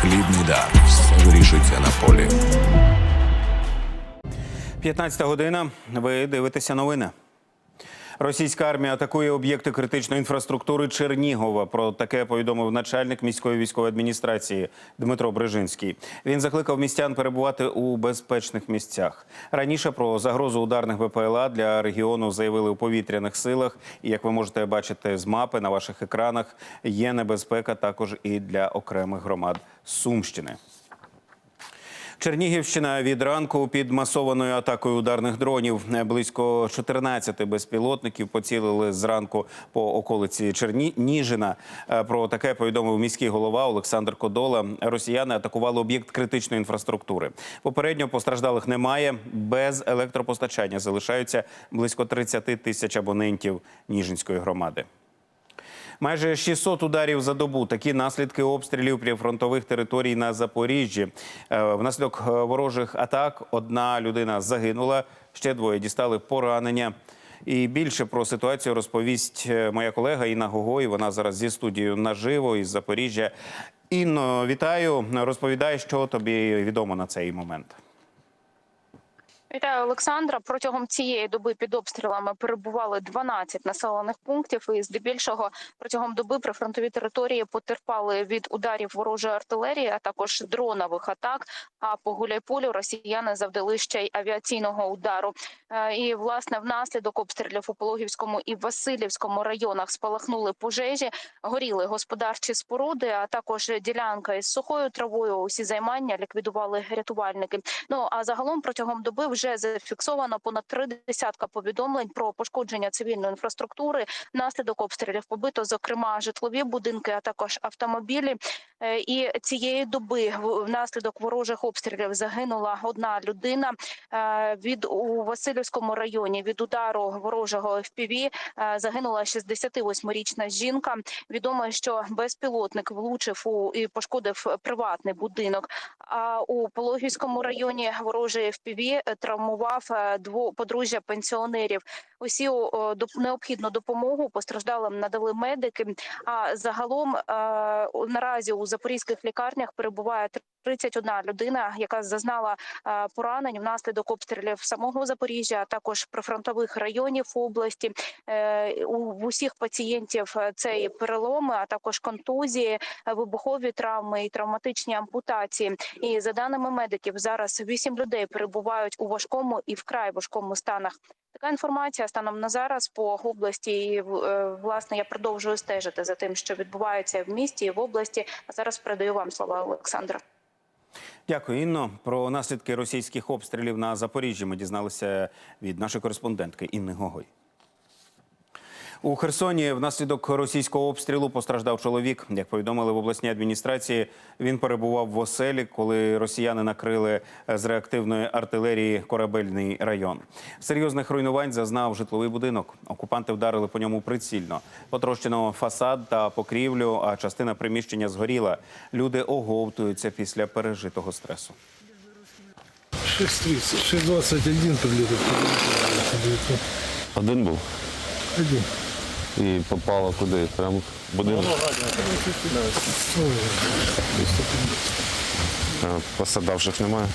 Хлібний дар. Вирішується на полі. 15 година. Ви дивитеся новини. Російська армія атакує об'єкти критичної інфраструктури Чернігова. Про таке повідомив начальник міської військової адміністрації Дмитро Брижинський. Він закликав містян перебувати у безпечних місцях. Раніше про загрозу ударних БПЛА для регіону заявили у повітряних силах. І як ви можете бачити з мапи на ваших екранах, є небезпека також і для окремих громад Сумщини. Чернігівщина від ранку під масованою атакою ударних дронів. Близько 14 безпілотників поцілили зранку по околиці Черніжина. Е, Про таке повідомив міський голова Олександр Кодола. Росіяни атакували об'єкт критичної інфраструктури. Попередньо постраждалих немає. Без електропостачання залишаються близько 30 тисяч абонентів Ніжинської громади. Майже 600 ударів за добу. Такі наслідки обстрілів прифронтових територій на Запоріжжі. Е, Внаслідок е, ворожих атак одна людина загинула, ще двоє дістали поранення. І більше про ситуацію розповість е, моя колега Інна Гогой. Вона зараз зі студією наживо із Запоріжжя. Інно, вітаю. Розповідай, що тобі відомо на цей момент. Вітаю, Олександра. Протягом цієї доби під обстрілами перебували 12 населених пунктів. І здебільшого протягом доби прифронтові території потерпали від ударів ворожої артилерії, а також дронових атак. А по Гуляйполю росіяни завдали ще й авіаційного удару. Е, І власне внаслідок обстрілів у Пологівському і Васильівському районах спалахнули пожежі, горіли господарчі споруди, а також ділянка із сухою травою. Усі займання ліквідували рятувальники. Ну а загалом протягом доби вже зафіксовано понад три десятка повідомлень про пошкодження цивільної інфраструктури. наслідок обстрілів побито, зокрема, житлові будинки, а також автомобілі. Е, І цієї доби внаслідок ворожих обстрілів загинула одна людина Е, від у Васильівському районі. Від удару ворожого FPV е, загинула 68-річна жінка. Відомо, що безпілотник влучив у і пошкодив приватний будинок. А у Пологівському районі ворожий FPV травмував дво подружжя пенсіонерів. Усі необхідну допомогу постраждалим надали медики. А загалом наразі у запорізьких лікарнях перебуває 31 людина, яка зазнала е, поранень внаслідок обстрілів самого Запоріжжя, а також прифронтових районів області. Е, У усіх пацієнтів е, це і переломи, а також контузії, вибухові травми і травматичні ампутації. І за даними медиків, зараз 8 людей перебувають у важкому і вкрай важкому станах. Така інформація станом на зараз по області. І е, власне я продовжую стежити за тим, що відбувається в місті і в області. А зараз передаю вам слова Олександра. Дякую, Інно. Про наслідки російських обстрілів на Запоріжжі ми дізналися від нашої кореспондентки Інни Гогой. У Херсоні внаслідок російського обстрілу постраждав чоловік. Як повідомили в обласній адміністрації, він перебував в оселі, коли росіяни накрили з реактивної артилерії корабельний район. Серйозних руйнувань зазнав житловий будинок. Окупанти вдарили по ньому прицільно. Потрощено фасад та покрівлю, а частина приміщення згоріла. Люди оговтуються після пережитого стресу. 6.30, 6.21 прилетов. Один був Один. І попало куди? Прямо в будинок. А Пострадавших немає.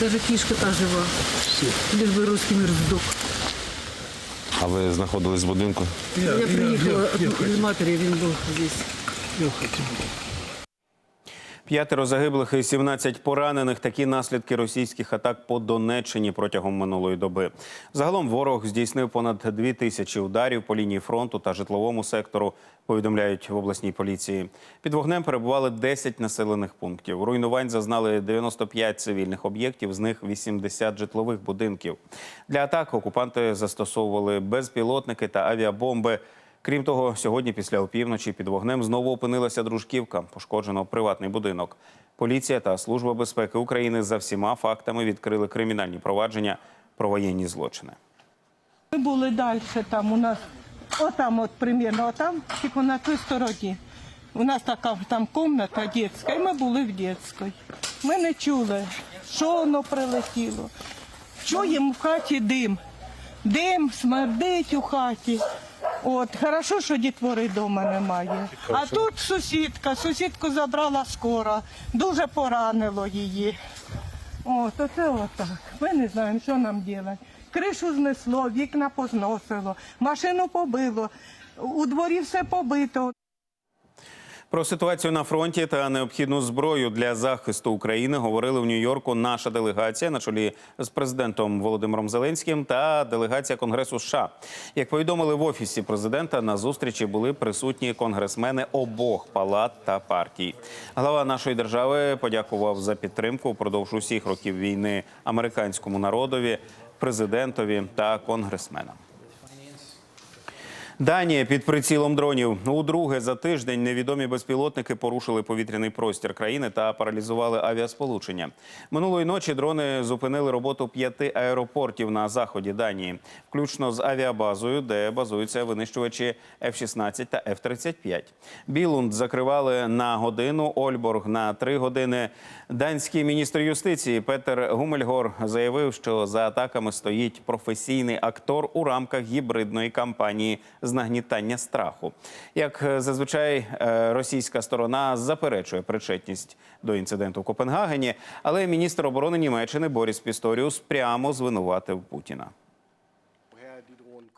Даже кішка та жива. Лиш би русський мир здох. А ви знаходились в будинку? Я приїхала від матері, він був здесь. П'ятеро загиблих і 17 поранених. Такі наслідки російських атак по Донеччині протягом минулої доби. Загалом ворог здійснив понад дві тисячі ударів по лінії фронту та житловому сектору. Повідомляють в обласній поліції. Під вогнем перебували 10 населених пунктів. Руйнувань зазнали 95 цивільних об'єктів, з них 80 житлових будинків. Для атак окупанти застосовували безпілотники та авіабомби. Крім того, сьогодні після опівночі під вогнем знову опинилася дружківка, пошкоджено приватний будинок. Поліція та служба безпеки України за всіма фактами відкрили кримінальні провадження про воєнні злочини. Ми були далі там у нас, отам от примірно, отам, тільки на той стороні. У нас така там кімната дитяча, і ми були в дитячій. Ми не чули, що воно прилетіло. Чуємо в хаті дим. Дим смердить у хаті. От, хорошо, що дітвори вдома немає. А тут сусідка, сусідку забрала скоро, дуже поранило її. От, оце отак. Ми не знаємо, що нам робити. Кришу знесло, вікна позносило, машину побило, у дворі все побито. Про ситуацію на фронті та необхідну зброю для захисту України говорили в Нью-Йорку наша делегація на чолі з президентом Володимиром Зеленським та делегація Конгресу США. Як повідомили в офісі президента, на зустрічі були присутні конгресмени обох палат та партій. Глава нашої держави подякував за підтримку впродовж усіх років війни американському народові, президентові та конгресменам. Данія під прицілом дронів. Удруге за тиждень невідомі безпілотники порушили повітряний простір країни та паралізували авіасполучення. Минулої ночі дрони зупинили роботу п'яти аеропортів на заході Данії, включно з авіабазою, де базуються винищувачі F-16 та F-35. Білунд закривали на годину, Ольборг на три години. Данський міністр юстиції Петер Гумельгор заявив, що за атаками стоїть професійний актор у рамках гібридної кампанії з нагнітання страху. Як е, зазвичай е, російська сторона заперечує причетність до інциденту в Копенгагені, але міністр оборони Німеччини Боріс Пісторіус прямо звинуватив Путіна.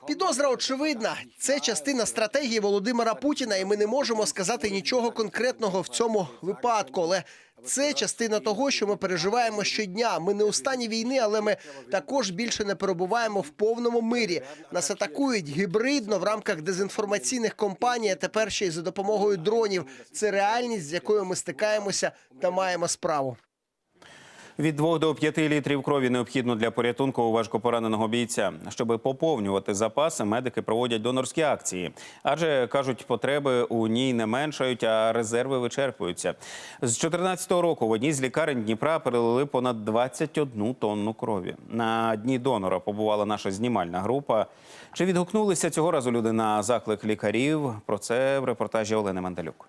Підозра очевидна. Це частина стратегії Володимира Путіна, і ми не можемо сказати нічого конкретного в цьому випадку. Але це частина того, що ми переживаємо щодня. Ми не у стані війни, але ми також більше не перебуваємо в повному мирі. Нас атакують гібридно в рамках дезінформаційних кампаній, а тепер ще й за допомогою дронів. Це реальність, з якою ми стикаємося та маємо справу. Від 2 до 5 літрів крові необхідно для порятунку у важкопораненого бійця. Щоб поповнювати запаси, медики проводять донорські акції, адже кажуть, потреби у ній не меншають, а резерви вичерпуються. З 2014 року в одній з лікарень Дніпра перелили понад 21 тонну крові. На дні донора побувала наша знімальна група. Чи відгукнулися цього разу люди на заклик лікарів? Про це в репортажі Олени Мандалюк.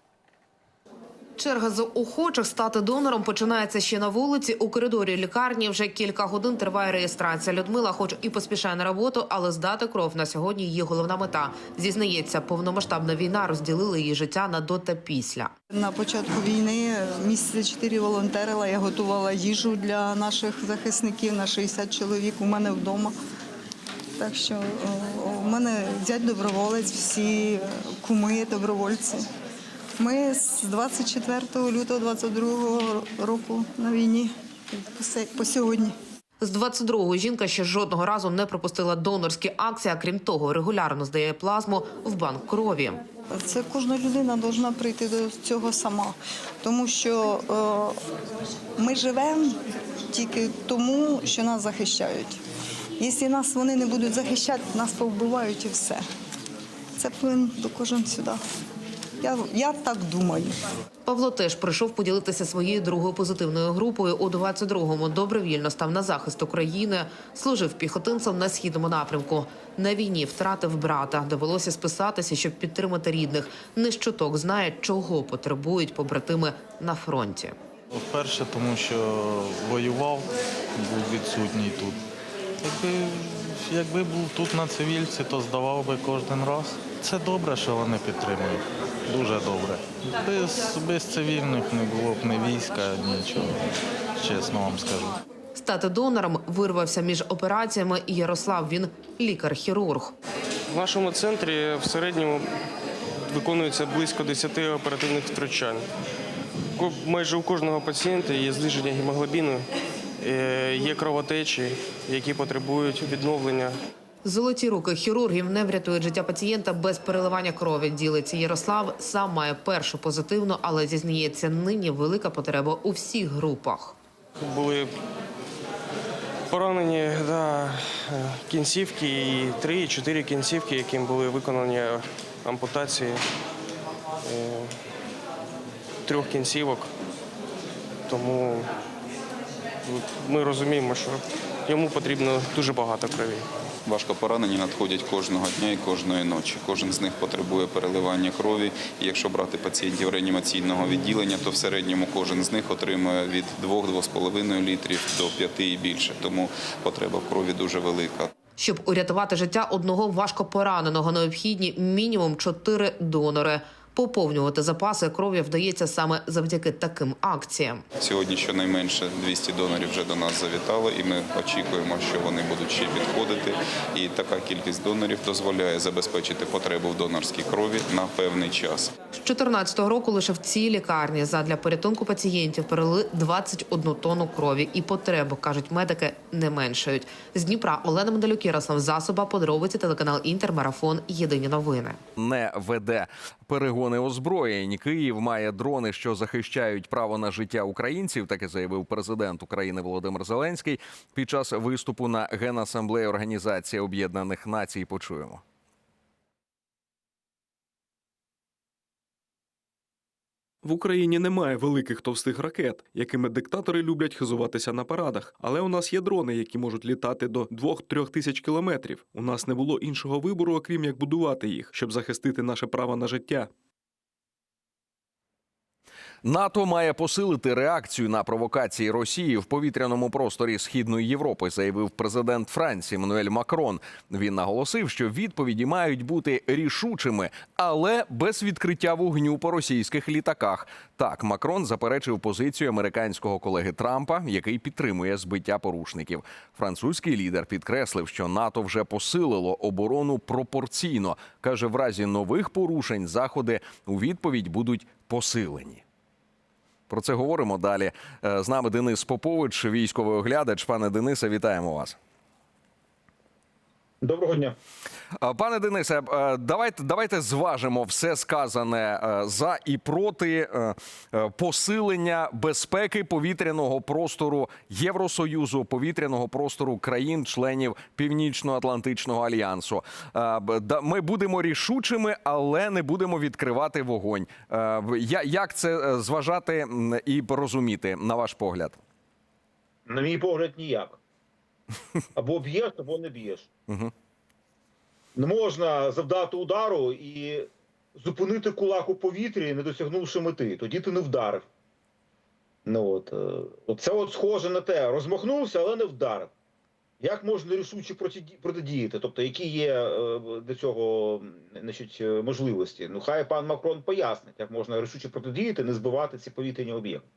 Черга з охочих стати донором починається ще на вулиці. У коридорі лікарні вже кілька годин триває реєстрація. Людмила, хоч і поспішає на роботу, але здати кров на сьогодні її головна мета. Зізнається, повномасштабна війна розділила її життя на до та після. На початку війни місяці чотири волонтерила. Я готувала їжу для наших захисників на 60 чоловік у мене вдома. Так що у мене дядь доброволець, всі куми добровольці. Ми з 24 лютого 22 року на війні по сьогодні. З 22-го жінка ще жодного разу не пропустила донорські акції. А крім того, регулярно здає плазму в банк крові. Це кожна людина повинна прийти до цього сама, тому що е, ми живемо тільки тому, що нас захищають. Якщо нас вони не будуть захищати, нас повбивають і все. Це повинен до кожен сюди. Я, я так думаю. Павло теж прийшов поділитися своєю другою позитивною групою. У 22-му добровільно став на захист України, служив піхотинцем на східному напрямку. На війні втратив брата. Довелося списатися, щоб підтримати рідних. Не щоток знає, чого потребують побратими на фронті. Вперше, тому що воював, був відсутній тут. Якби, якби був тут на цивільці, то здавав би кожен раз. Це добре, що вони підтримують. Дуже добре. Без, без цивільних не було б ні війська, нічого. Чесно вам скажу. Стати донором вирвався між операціями і Ярослав. Він лікар-хірург. В нашому центрі в середньому виконується близько 10 оперативних втручань. Майже у кожного пацієнта є зниження гемоглобіну, е, є кровотечі, які потребують відновлення. Золоті руки хірургів не врятують життя пацієнта без переливання крові. Ділиться Ярослав. Сам має першу позитивну, але зізнається, нині велика потреба у всіх групах. Були поранені да, кінцівки і три, і чотири кінцівки, яким були виконані ампутації е, трьох кінцівок. Тому ми розуміємо, що йому потрібно дуже багато крові. Важко поранені надходять кожного дня і кожної ночі. Кожен з них потребує переливання крові. І якщо брати пацієнтів реанімаційного відділення, то в середньому кожен з них отримує від 2-2,5 літрів до 5 і більше. Тому потреба в крові дуже велика. Щоб урятувати життя одного важко пораненого, необхідні мінімум чотири донори. Поповнювати запаси крові вдається саме завдяки таким акціям. Сьогодні щонайменше 200 донорів вже до нас завітало, і ми очікуємо, що вони будуть ще підходити. І така кількість донорів дозволяє забезпечити потребу в донорській крові на певний час. З 2014 року лише в цій лікарні задля порятунку пацієнтів перелили 21 тонну крові, і потреби кажуть медики не меншають. З Дніпра Олена Медалюк, Ярослав Засоба, подробиці телеканал Інтер, марафон. Єдині новини. не веде перегони озброєнь. Київ має дрони, що захищають право на життя українців. Таке заявив президент України Володимир Зеленський під час виступу на генасамблеї Організації Об'єднаних Націй. Почуємо. В Україні немає великих товстих ракет, якими диктатори люблять хизуватися на парадах. Але у нас є дрони, які можуть літати до 2-3 тисяч кілометрів. У нас не було іншого вибору, окрім як будувати їх, щоб захистити наше право на життя. НАТО має посилити реакцію на провокації Росії в повітряному просторі Східної Європи, заявив президент Франції Мануель Макрон. Він наголосив, що відповіді мають бути рішучими, але без відкриття вогню по російських літаках. Так, Макрон заперечив позицію американського колеги Трампа, який підтримує збиття порушників. Французький лідер підкреслив, що НАТО вже посилило оборону пропорційно. каже, в разі нових порушень заходи у відповідь будуть посилені. Про це говоримо далі. Е, З нами Денис Попович, військовий оглядач. Пане Денисе, вітаємо вас. Доброго дня. Е, Пане Денисе, е, давайте давайте зважимо все сказане е, за і проти посилення безпеки повітряного простору Євросоюзу, повітряного простору країн-членів Північно-Атлантичного альянсу. Ми будемо рішучими, але не будемо відкривати вогонь. Як це зважати і розуміти, на ваш погляд? На мій погляд, ніяк. Або б'єш, або не б'єш. Не можна завдати удару і зупинити кулак у повітрі, не досягнувши мети. Тоді ти не вдарив. Ну от, е, от це от схоже на те, розмахнувся, але не вдарив. Як можна рішуче протидіяти? Тобто, які є е, для цього значить, е, можливості? Ну, хай пан Макрон пояснить, як можна рішуче протидіяти, не збивати ці повітряні об'єкти.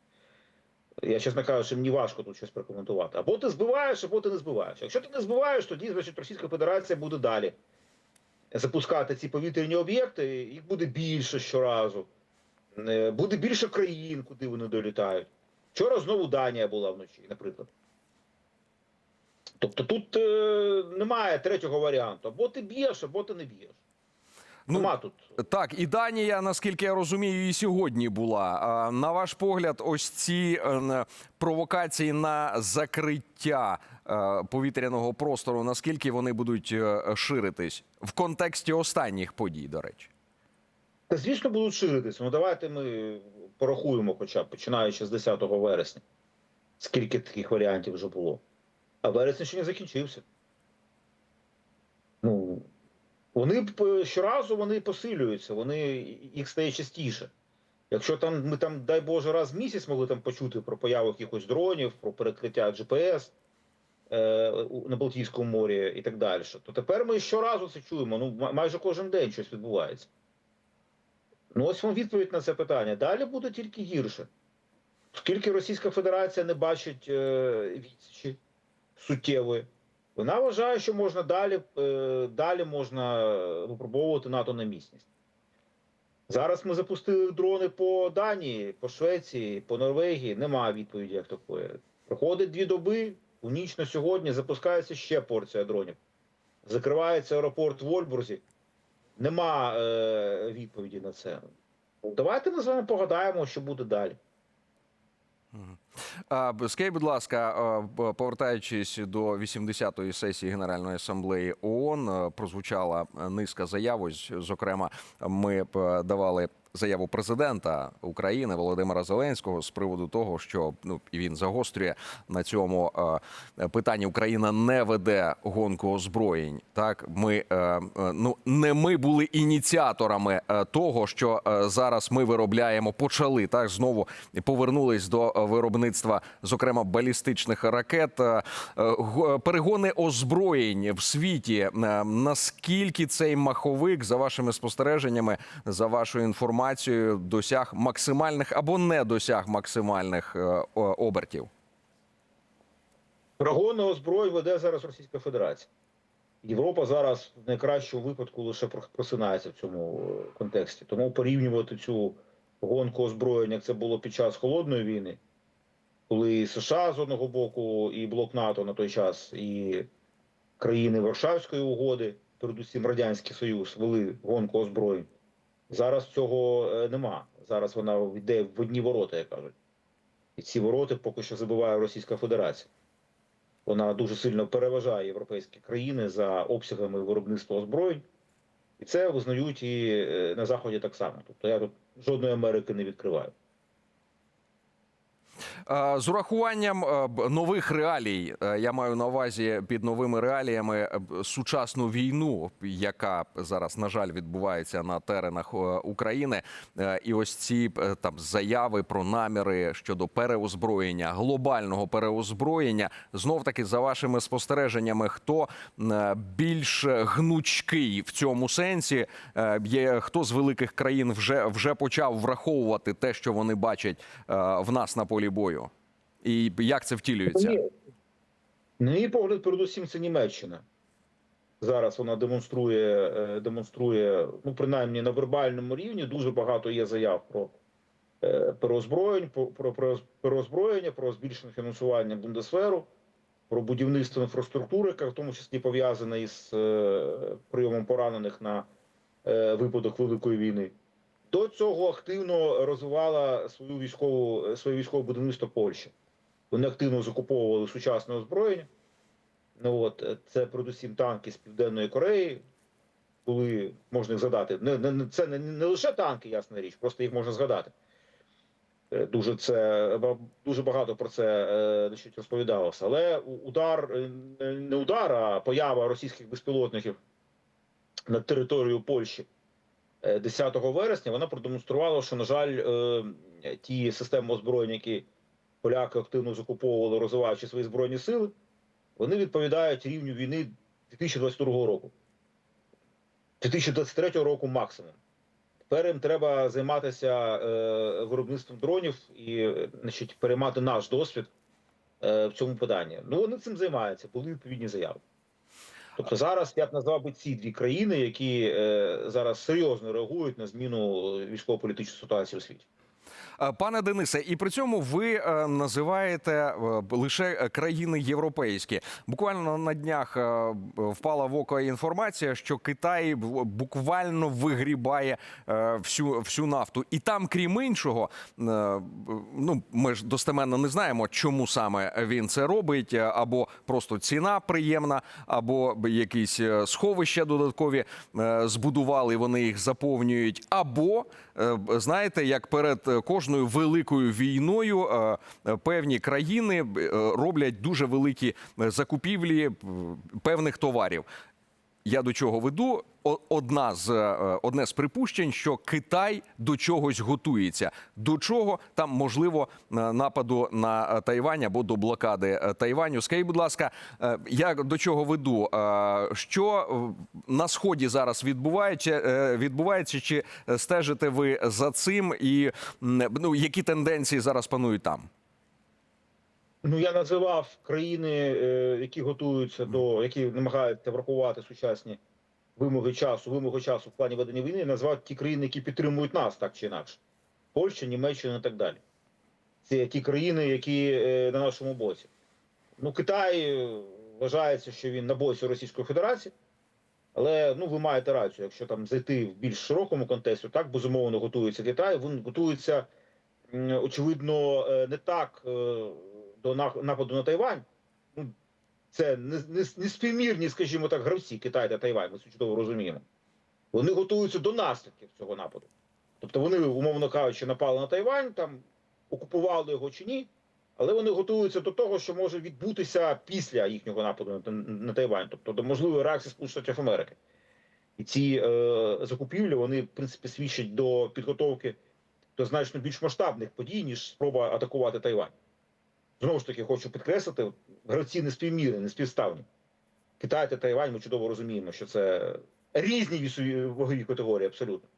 Я, чесно кажучи, мені важко тут щось прокоментувати. Або ти збиваєш, або ти не збиваєш. Якщо ти не збиваєш, тоді значить Російська Федерація буде далі запускати ці повітряні об'єкти, їх буде більше щоразу. Е, Буде більше країн, куди вони долітають. Вчора знову Данія була вночі, наприклад. Тобто тут е, немає третього варіанту. Або ти б'єш, або ти не б'єш. Нема тут. Так, і Данія, наскільки я розумію, і сьогодні була. На ваш погляд, ось ці е, провокації на закриття е, повітряного простору, наскільки вони будуть е, ширитись в контексті останніх подій, до речі? Та звісно будуть ширитися. Ну давайте ми порахуємо, хоча б починаючи з 10 вересня. Скільки таких варіантів вже було. А вересень ще не закінчився. Ну, вони е, щоразу вони посилюються, вони їх стає частіше. Якщо там ми там, дай Боже, раз в місяць могли там почути про появу якихось дронів, про перекриття GPS е, на Балтійському морі і так далі, то тепер ми щоразу це чуємо. Ну, майже кожен день щось відбувається. Ну, ось вам відповідь на це питання. Далі буде тільки гірше. Оскільки Російська Федерація не бачить е, відсічі суттєвої, вона вважає, що можна далі, е, далі можна випробовувати НАТО на міцність. Зараз ми запустили дрони по Данії, по Швеції, по Норвегії. Немає відповіді як такої. Проходить дві доби, у ніч на сьогодні запускається ще порція дронів. Закривається аеропорт в Вольбурзі. Нема е, відповіді на це. Давайте ми з вами погадаємо, що буде далі. Скажіть, будь ласка, повертаючись до 80-ї сесії Генеральної асамблеї ООН, прозвучала низка заяв. Ось, зокрема, ми давали заяву президента України Володимира Зеленського з приводу того, що ну він загострює на цьому е, питанні. Україна не веде гонку озброєнь. Так, ми е, е, ну не ми були ініціаторами того, що зараз ми виробляємо, почали так знову повернулись до виробництва, зокрема балістичних ракет. Перегони озброєнь в світі. Наскільки цей маховик, за вашими спостереженнями, за вашою інформацією, досяг максимальних або не досяг максимальних е, обертів? Прогонне озброєнь веде зараз Російська Федерація. Європа зараз в найкращому випадку лише просинається в цьому е, контексті. Тому порівнювати цю гонку озброєння, як це було під час холодної війни, коли США з одного боку, і блок НАТО на той час, і країни Варшавської угоди, передусім Радянський Союз, вели гонку озброєнь. Зараз цього е, нема. Зараз вона йде в одні ворота, як кажуть. І ці вороти поки що забиває Російська Федерація. Вона дуже сильно переважає європейські країни за обсягами виробництва озброєнь. І це визнають і е, на Заході так само. Тобто я тут жодної Америки не відкриваю. Е, З урахуванням е, нових реалій, е, я маю на увазі під новими реаліями сучасну війну, яка зараз на жаль відбувається на теренах України, і ось ці там заяви про наміри щодо переозброєння, глобального переозброєння. Знов таки, за вашими спостереженнями, хто більш гнучкий в цьому сенсі, є хто з великих країн вже вже почав враховувати те, що вони бачать в нас на полі бою, і як це втілюється? На мій погляд, передусім, це Німеччина. Зараз вона демонструє, е, демонструє, ну принаймні на вербальному рівні, дуже багато є заяв про переозброєнь, про переозброєння, про збільшення фінансування Бундесверу, про будівництво інфраструктури, яка в тому числі пов'язана із е, прийомом поранених на е, випадок Великої війни. До цього активно розвивала свою військову своє військове будівництво Польща. Вони активно закуповували сучасне озброєння. Ну от е, це передусім танки з Південної Кореї. Були, можна їх згадати. Не, не, це не, не лише танки, ясна річ, просто їх можна згадати. Е, Дуже це дуже багато про це е, значить, розповідалося. Але удар е, не- удар, а поява російських безпілотників на територію Польщі е, 10 вересня вона продемонструвала, що, на жаль, е, ті системи озброєння, які поляки активно закуповували, розвиваючи свої збройні сили, вони відповідають рівню війни 2022 року. 2023 року максимум. Тепер їм треба займатися е, виробництвом дронів і е, значить, переймати наш досвід е, в цьому питанні. Ну, вони цим займаються, були відповідні заяви. Тобто зараз я б назвав би ці дві країни, які е, зараз серйозно реагують на зміну військово-політичної ситуації у світі. Е, Пане Денисе, і при цьому ви е, називаєте е, лише країни європейські. Буквально на днях впала в око інформація, що Китай буквально вигрібає всю, всю нафту. І там, крім іншого, ну ми ж достеменно не знаємо, чому саме він це робить, або просто ціна приємна, або якісь сховища додаткові збудували, вони їх заповнюють, або знаєте, як перед е, кожною великою війною е, певні країни е, роблять дуже великі е, закупівлі певних товарів. Я до чого веду? Одна з е, одне з припущень, що Китай до чогось готується. До чого там можливо е, нападу на е, Тайвань або до блокади Тайваню. Скажіть, будь ласка, я до чого веду? Що на сході зараз відбувається? Відбувається чи стежите ви за цим? І ну які тенденції зараз панують там? Ну я називав країни, е, які готуються до які намагаються врахувати сучасні вимоги часу, вимоги часу в плані ведення війни. я Назвав ті країни, які підтримують нас так чи інакше: Польща, Німеччина і так далі. Це ті країни, які е, на нашому боці. Ну, Китай е, вважається, що він на боці Російської Федерації. Але ну ви маєте рацію, якщо там зайти в більш широкому контексті, так безумовно готується Китай. Він готується очевидно не так до на- нападу на Тайвань. Ну це не співмірні, скажімо так, гравці Китай та Тайвань. Ми це чудово розуміємо. Вони готуються до наслідків цього нападу. Тобто вони, умовно кажучи, напали на Тайвань, там окупували його чи ні, але вони готуються до того, що може відбутися після їхнього нападу на, на Тайвань, тобто до можливої реакції Сполучених Штатів Америки. І ці е, закупівлі вони, в принципі, свідчать до підготовки до значно більш масштабних подій, ніж спроба атакувати Тайвань. Знову ж таки, хочу підкреслити, гравці не співмірні, не співставні. Китай та Тайвань, ми чудово розуміємо, що це різні вагові категорії абсолютно.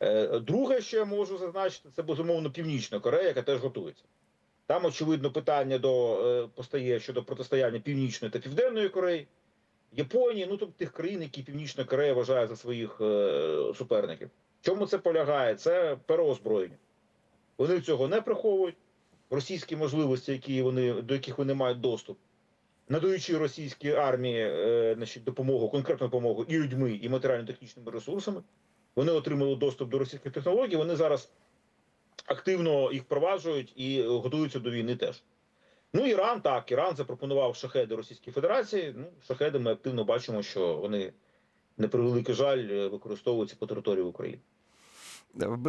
Е, Друге, що я можу зазначити, це безумовно Північна Корея, яка теж готується. Там, очевидно, питання до, е, постає щодо протистояння Північної та Південної Кореї, Японії, ну тобто тих країн, які Північна Корея вважає за своїх е, суперників. Чому це полягає? Це переозброєння. Вони цього не приховують. Російські можливості, які вони, до яких вони мають доступ, надаючи російській армії е, значить, допомогу, конкретну допомогу і людьми, і матеріально-технічними ресурсами. Вони отримали доступ до російських технологій. Вони зараз активно їх впроваджують і готуються до війни теж. Ну, Іран так, Іран запропонував шахеди Російській Федерації. Ну, шахеди ми активно бачимо, що вони, на превеликий жаль, е, використовуються по території України.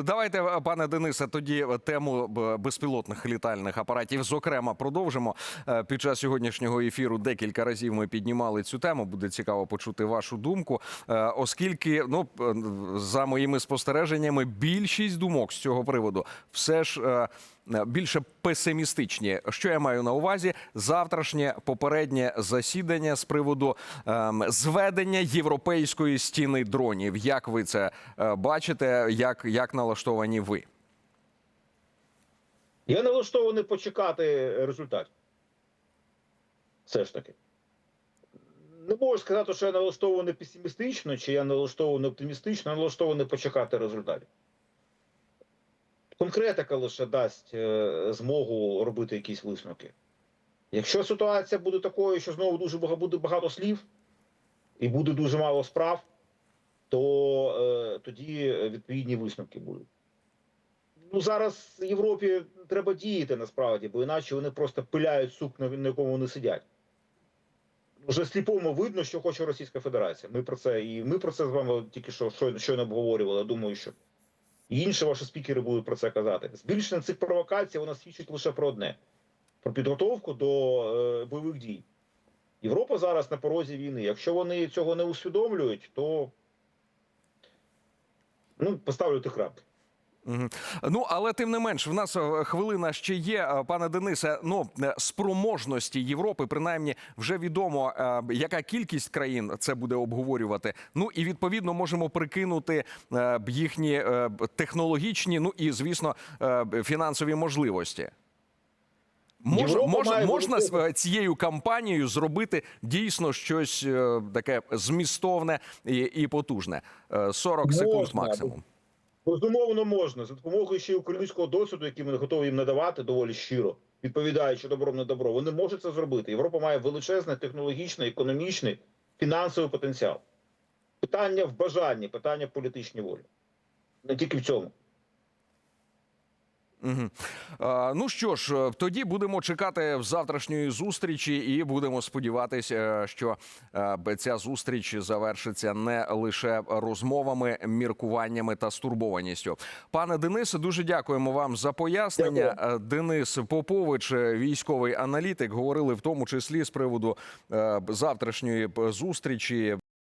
Давайте, пане Денисе, тоді тему безпілотних літальних апаратів. Зокрема, продовжимо Е, під час сьогоднішнього ефіру. Декілька разів ми піднімали цю тему. Буде цікаво почути вашу думку, Е, оскільки, ну е, за моїми спостереженнями, більшість думок з цього приводу все ж. Е, Більше песимістичні. Що я маю на увазі? Завтрашнє попереднє засідання з приводу ем, зведення європейської стіни дронів. Як ви це е, бачите? Як, як налаштовані ви? Я налаштований почекати результатів. Все ж таки. Не можу сказати, що я налаштований песимістично, чи я налаштований оптимістично, а налаштований почекати результатів. Конкретика лише дасть е, змогу робити якісь висновки. Якщо ситуація буде такою, що знову дуже буде багато слів і буде дуже мало справ, то е, тоді відповідні висновки будуть. Ну зараз Європі треба діяти насправді, бо іначе вони просто пиляють сук, на якому вони сидять. Вже сліпому видно, що хоче Російська Федерація. Ми про це і ми про це з вами тільки що щойно обговорювали. Думаю, що і інші ваші спікери будуть про це казати. Збільшення цих провокацій вона свідчить лише про одне: про підготовку до е, бойових дій. Європа зараз на порозі війни. Якщо вони цього не усвідомлюють, то ну, поставлю тих крапки. Ну але тим не менш, в нас е, хвилина ще є, е, пане Денисе. Ну е, спроможності Європи, принаймні, вже відомо, яка кількість країн це буде обговорювати. Ну і відповідно можемо прикинути їхні технологічні, ну і звісно, фінансові можливості. Мож, Європа можна можна з цією кампанією зробити дійсно щось таке змістовне і, і потужне. Е, 40 секунд максимум. Безумовно, можна за допомогою ще й українського досвіду, який ми готові їм надавати доволі щиро, відповідаючи добром на добро. Вони можуть це зробити. Європа має величезний технологічний, економічний, фінансовий потенціал. Питання в бажанні, питання в політичній волі. Не тільки в цьому. Угу. А, ну що ж, е, тоді будемо чекати завтрашньої зустрічі, і будемо сподіватися, що е, ця зустріч завершиться не лише розмовами, міркуваннями та стурбованістю. Пане Денисе, дуже дякуємо вам за пояснення. Е, Денис Попович, військовий аналітик, говорили в тому числі з приводу завтрашньої зустрічі